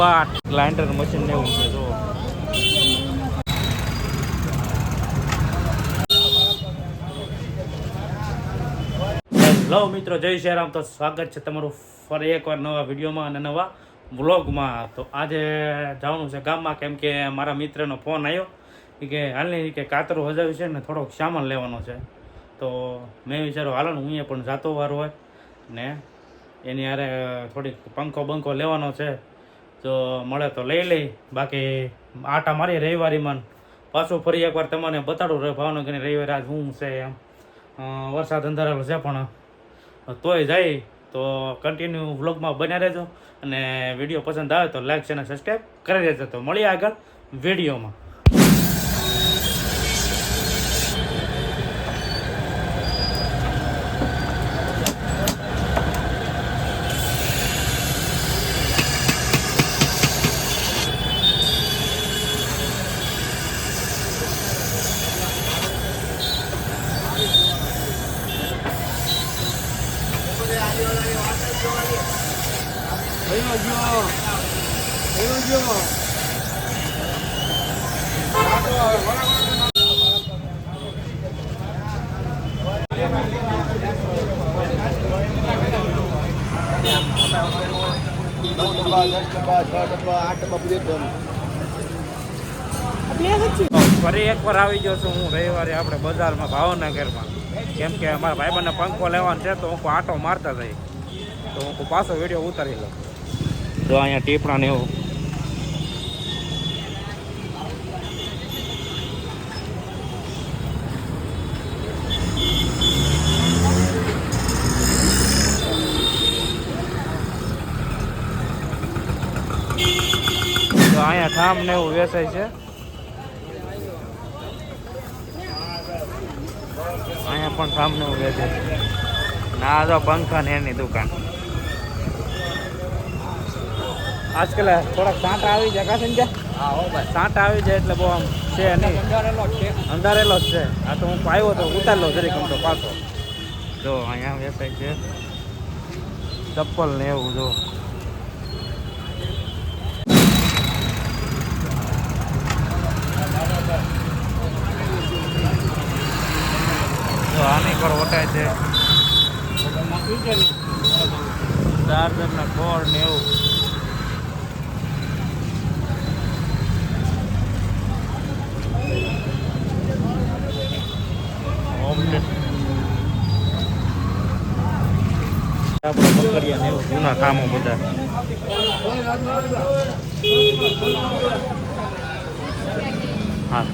કબાટ ગ્લાઇન્ડર મશીન ને એવું છે જો હેલો મિત્રો, જય શ્રીરામ. તો સ્વાગત છે તમારું ફરી એકવાર નવા વિડીયોમાં અને નવા વ્લોગમાં. તો આજે જવાનું છે ગામમાં, કેમ કે મારા મિત્રનો ફોન આવ્યો કે હાલની કે કાતરું હજાવ્યું છે ને થોડોક સામાન લેવાનો છે. તો મેં વિચાર્યું, હાલો ને, હું પણ જાતો વાર હોય ને, એની હારે થોડીક પંખો બંખો લેવાનો છે. જો મળે તો લઈ લઈ. બાકી આટા મારી રવિવારીમાં પાછું ફરી એકવાર તમને બતાડું ભાવનગરની રવિવારે આજ શું છે એમ. વરસાદ અંધારેલો છે પણ તોય જાય. તો કન્ટિન્યુ વ્લોગમાં બન્યા રહેજો અને વીડિયો પસંદ આવે તો લાઈક છે અને સબસ્ક્રાઈબ કરી દેજો. તો મળીએ આગળ વિડીયોમાં. આઠ ડબ્બા પૂરી તો ફરી એકવાર આવી ગયો છું હું રવિવારે આપણે બજારમાં ભાવનગરમાં. કેમ કે અમારા ભાઈબંધને પંખો લેવાનો છે તો હું આટો મારતા જઈ તો હું પાછો વીડિયો ઉતારી લઉં. તો અહીંયા ટેપણા ને એવું. અહીંયા ઠામ ને એવું વેચાય છે. અહીંયા પણ ઠામ ને એવું વેચાય છે. ના તો પંખા ને એની દુકાન. આજકાલ થોડાક સાંટા આવી જાય કાશે ને હા હો ભાઈ. સાંટા આવી જાય એટલે બહુ આમ છે નહીં. અંધારેલો છે. અંધારેલો જ છે. આ તો હું આવ્યો તો ઉતારેલો જરીક આમ તો પાછો. જો અહીંયા વેસાય છે. ચપ્પલ ને એવું જો. જો આની પર વટાય છે. ચાર્જર ના કોડ ને એવું. કામો બધા. હા.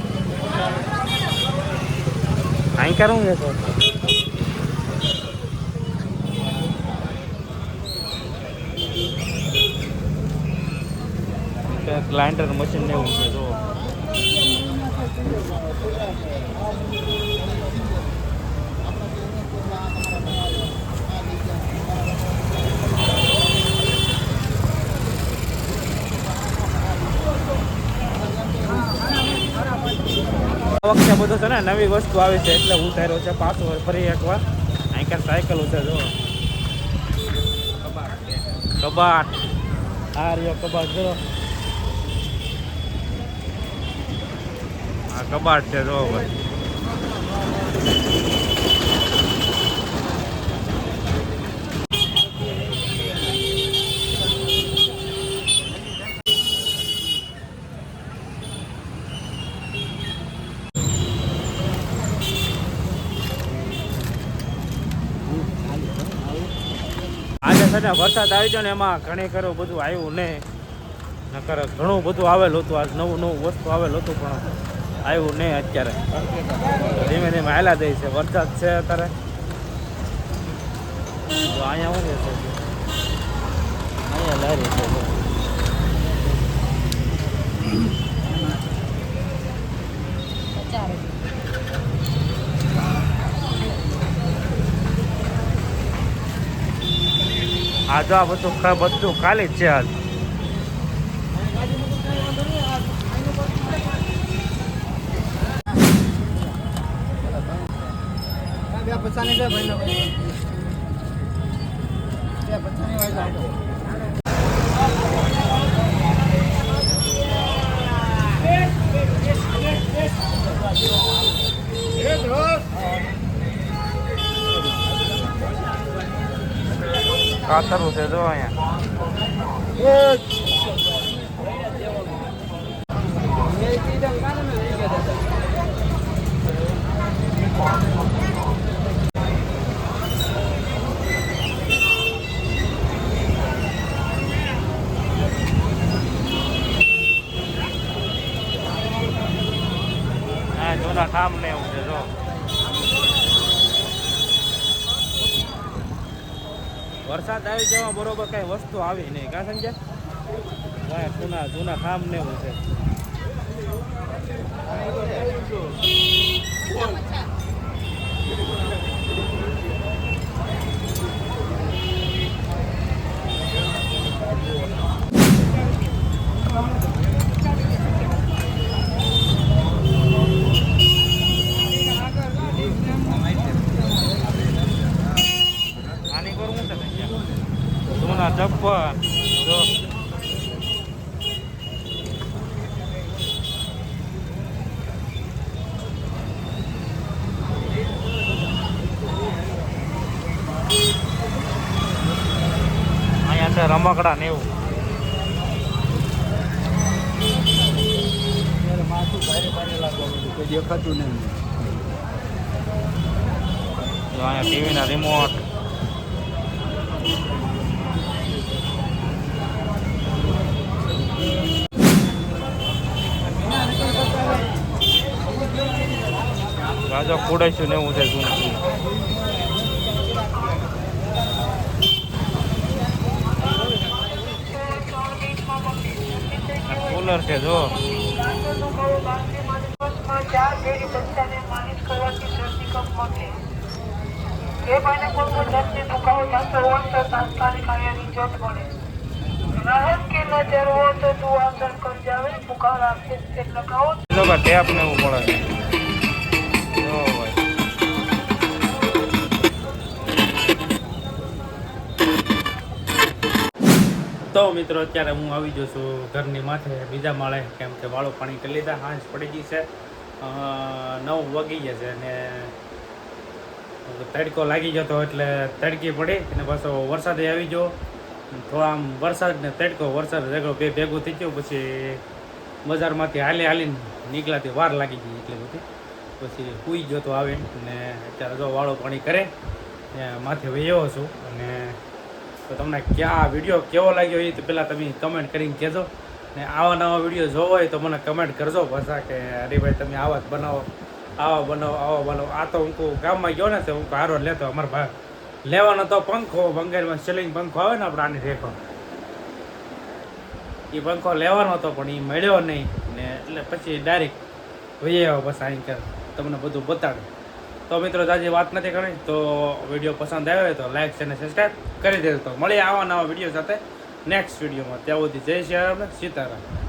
અહીં કરું છે તો? ગ્રાઇન્ડર મશીન ને એવું છે જો વખતે બધું છે ને, નવી વસ્તુ આવી છે એટલે ઉતાર્યો છે પાછો ફરી એકવાર. અહીં કાંઈ સાયકલ છે જો કબાટ આ રહ્યો કબાટ જો આ કબાટ છે જો ભાઈ આજે છે ને વરસાદ આવી ગયો ને એમાં ઘણી ખરું બધું આવ્યું નહીં. નકર ઘણું બધું આવેલું હતું આ નવું નવું વસ્તુ આવેલું હતું, પણ આવ્યું નહીં અત્યારે. ધીમે ધીમે હાલા દે છે, વરસાદ છે અત્યારે. અહીંયા શું છે? અહીંયા લારી આ આ બધું બધું ખાલી છે હાલ. બે પચાસની છે ભાઈ બે પચાસની વાય કાતરું છે જો અહીંયા. વરસાદ આવી જવા બરોબર કઈ વસ્તુ આવી નહીં. કા સમજ્યા હા જૂના જૂના કામ ને એવું છે. આની કરવું છે ને જૂના ચપ્પલ જો રમકડા ને એવું. દેખાતું નહીં. અહીંયા ટીવીના રિમોટ રાજા ખોડાઈશું ને એવું છે. જૂનું કુલર છે, જો. એ ભાઈને કોઈ પણ જાતની દુખાવો થતો હોય તો તાત્કાલિક અહીંયાની જોત મળે. ટેપ ને એવું જરૂર તો મિત્રો, અત્યારે હું આવી જાઉં છું ઘરની માથે. બીજા માળે કેમ કે વાળો પાણી કરી લીધા હાંસ પડી ગઈ છે. નવ વાગી ગયા છે અને તડકો લાગી ગયો હતો એટલે તડકી પડી અને પાછો વરસાદ આવી ગયો. થોડા આમ વરસાદ ને તડકો, વરસાદ ભેગો બે ભેગું થઈ ગયો, પછી બજારમાંથી હાલી હાલીને નીકળાતી વાર લાગી ગઈ એટલી બધી. પછી સૂઈ ગયો તો આવે ને અત્યારે જો વાળો પાણી કરે માથે વહ્યો છું અને તો તમને ક્યાં વીડિયો કેવો લાગ્યો એ તો પહેલાં તમે કમેન્ટ કરીને કહેજો. ને આવા નવા વીડિયો જોવો હોય તો મને કમેન્ટ કરજો પાછા કે અરે ભાઈ તમે આવા જ બનાવો, આવા બનાવો આવા બનાવો. આ તો હું ગામમાં ગયો ને તો હું હારો લેતો. અમારા ભાઈ લેવાનો તો પંખો, બંગાળમાં સિલિંગ પંખો આવે ને આપણે આની રેખો. એ પંખો લેવાનો હતો પણ એ મળ્યો નહીં. ને એટલે પછી ડાયરેક્ટ આવો બસ અહીં કર તમને બધું બતાડું. તો મિત્રો આજે વાત નથી કરી તો વીડિયો પસંદ આવ્યો હોય તો લાઈક અને સબસ્ક્રાઈબ કરી દેજો. તો મળીએ આવા નવા વીડિયો સાથે નેક્સ્ટ વિડીયોમાં. ત્યાં સુધી જય શ્રી રામ, સીતારામ.